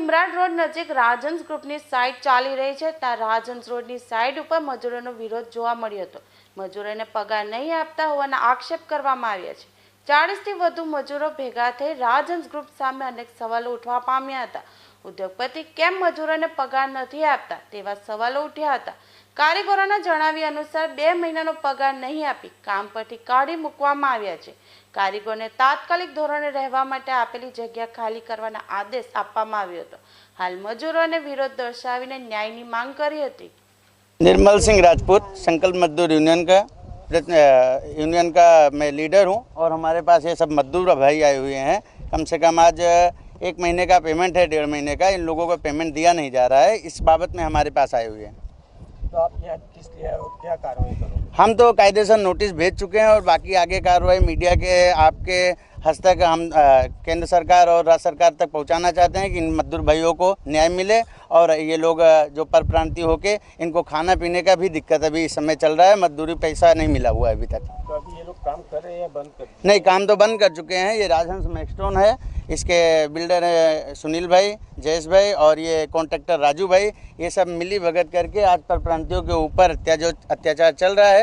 નજીક રાજહંસ ગ્રુપની સાઇટ ચાલી રહી છે. ત્યાં રાજહંસ રોડની સાઇટ ઉપર મજૂરોનો વિરોધ જોવા મળ્યો હતો. મજૂરોને પગાર નહીં આપતા હોવાના આક્ષેપ કરવામાં આવ્યા છે. ચાળીસથી વધુ મજૂરો ભેગા થઈ રાજહંસ ગ્રુપ સામે અનેક સવાલો ઉઠવા પામ્યા હતા. ઉદ્યોગપતિ કેમ મજૂરોને પગાર નથી આપતા? તેવા સવાલો ઉઠ્યા હતા. કારીગરોના જણાવ્યા અનુસાર બે મહિનાનો પગાર નહીં આપી કામ પરથી કાઢી મૂકવામાં આવ્યા છે. કારીગરોને તાત્કાલિક ધોરણે રહેવા માટે આપેલી જગ્યા ખાલી કરવાના આદેશ આપવામાં આવ્યો હતો. હાલ મજૂરોને વિરોધ દર્શાવીને ન્યાયની માંગ કરી હતી. નિર્મલસિંહ રાજપૂત, સંકલ્પ મજદૂર યુનિયન કા? यूनियन का मैं लीडर हूँ और हमारे पास ये सब मजदूर भाई आए हुए हैं। कम से कम आज एक महीने का पेमेंट है डेढ़ महीने का। इन लोगों को पेमेंट दिया नहीं जा रहा है। इस बाबत में हमारे पास आए हुए हैं। तो आप यहाँ किस लिए क्या कार्रवाई करोगे? हम तो कायदे से नोटिस भेज चुके हैं और बाकी आगे कार्रवाई मीडिया के आपके हस्तक हम अ, केंद्र सरकार और राज्य सरकार तक पहुंचाना चाहते हैं कि इन मजदूर भाइयों को न्याय मिले और ये लोग जो परप्रांति होके इनको खाना पीने का भी दिक्कत अभी इस समय चल रहा है मजदूरी पैसा नहीं मिला हुआ है अभी तक। तो अभी ये लोग काम कर रहे हैं या बंद कर? नहीं काम तो बंद कर चुके हैं। ये राजहंस मैक्सटोन है। इसके बिल्डर है सुनील भाई जयेश भाई और ये कॉन्ट्रैक्टर राजू भाई। ये सब मिली भगत करके आज परप्रांतियों के ऊपर अत्याचार चल रहा है।